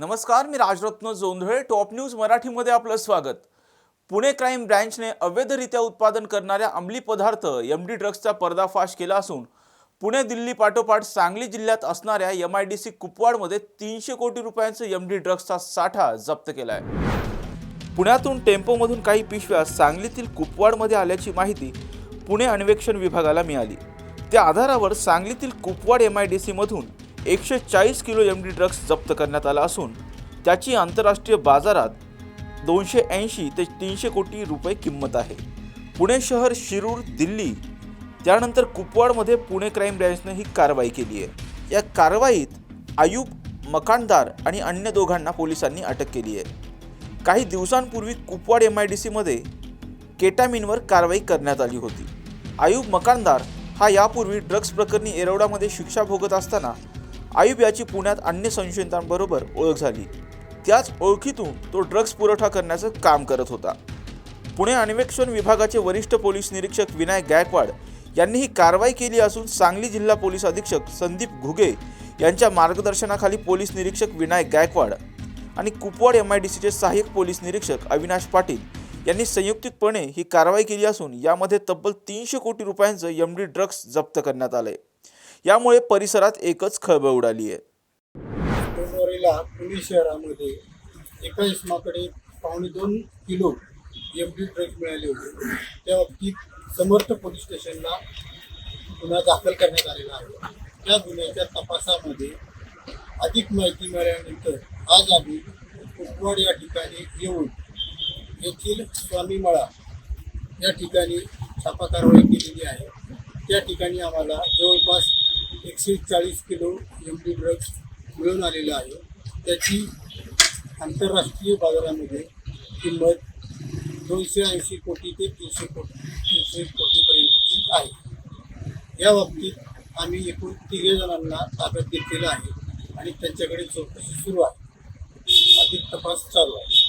नमस्कार मी Rajratna Jondhale top news मराठीमध्ये आपलं स्वागत. पुणे क्राईम ब्रँचने अवैधरित्या उत्पादन करणाऱ्या अंमली पदार्थ एम डी ड्रग्सचा पर्दाफाश केला असून पुणे दिल्ली पाठोपाठ सांगली जिल्ह्यात असणाऱ्या एम आय डी सी कुपवाडमध्ये तीनशे कोटी रुपयांचं एम डी ड्रग्सचा साठा जप्त केला आहे पुण्यातून टेम्पोमधून काही पिशव्या सांगलीतील कुपवाडमध्ये आल्याची माहिती पुणे अन्वेषण विभागाला मिळाली. त्या आधारावर सांगलीतील कुपवाड एम आय डी सीमधून एकशे चाळीस किलो एम डी ड्रग्ज जप्त करण्यात आला असून त्याची आंतरराष्ट्रीय बाजारात दोनशे ऐंशी ते तीनशे कोटी रुपये किंमत आहे. पुणे शहर शिरूर दिल्ली त्यानंतर कुपवाडमध्ये पुणे क्राईम ब्रँचने ही कारवाई केली आहे. या कारवाईत आयुब मकानदार आणि अन्य दोघांना पोलिसांनी अटक केली आहे. काही दिवसांपूर्वी कुपवाड एम आय डी सीमध्ये केटामिनवर कारवाई करण्यात आली होती. आयुब मकानदार हा यापूर्वी ड्रग्ज प्रकरणी एरवडामध्ये शिक्षा भोगत असताना आयुब याची पुण्यात अन्य संशयितांबरोबर ओळख झाली. त्याच ओळखीतून तो ड्रग्ज पुरवठा करण्याचं काम करत होता. पुणे अन्वेषण विभागाचे वरिष्ठ पोलीस निरीक्षक विनायक गायकवाड यांनी ही कारवाई केली असून सांगली जिल्हा पोलीस अधीक्षक संदीप घुगे यांच्या मार्गदर्शनाखाली पोलीस निरीक्षक विनायक गायकवाड आणि कुपवाड एम आय डी सीचे सहाय्यक पोलीस निरीक्षक अविनाश पाटील यांनी संयुक्तिकपणे ही कारवाई केली असून यामध्ये तब्बल तीनशे कोटी रुपयांचं एम डी ड्रग्ज जप्त करण्यात आलंय. यामुळे परिसरात एकच खळबळ उडाली आहे. फेब्रुवारीला पुणे शहरामध्ये एका इसमाकडे पावणे दोन किलो एम डी ड्रग्ज मिळाले होते. त्या बाबतीत समर्थ पोलीस स्टेशनला गुन्हा दाखल करण्यात आलेला आहे. त्या गुन्ह्याच्या तपासामध्ये अधिक माहिती मिळाल्यानंतर आज आम्ही कुपवाड या ठिकाणी येऊन येथील स्वामीमळा या ठिकाणी छापा कारवाई केलेली आहे. त्या ठिकाणी आम्हाला जवळपास एकशे चाळीस किलो एम डी ड्रग्स मिळून आलेलं आहे. त्याची आंतरराष्ट्रीय बाजारामध्ये किंमत दोनशे ऐंशी कोटी ते तीनशे कोटी तीनशे कोटीपर्यंतची आहे. या बाबतीत आम्ही एकूण तिघे जणांना ताब्यात घेतलेलं आहे आणि त्यांच्याकडे चौकशी सुरू आहे. अधिक तपास चालू आहे.